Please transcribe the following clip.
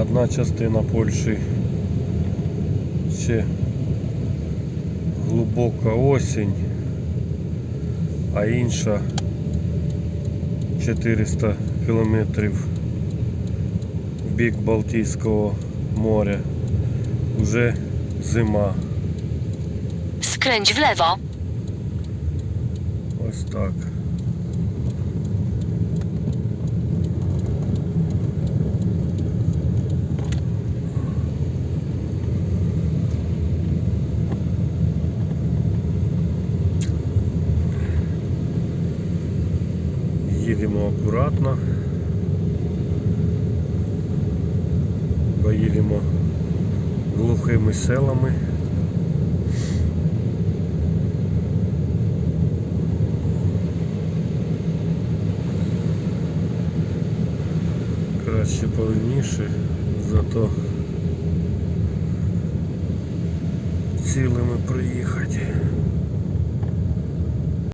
Одна частина Польщі ще глибока осінь, а інша 400 кілометрів в бік Балтійського моря. Уже зима. Skręć w lewo. Ось так. Їдемо акуратно. Поїдемо глухими селами. Краще повільніше, зато цілими приїхати.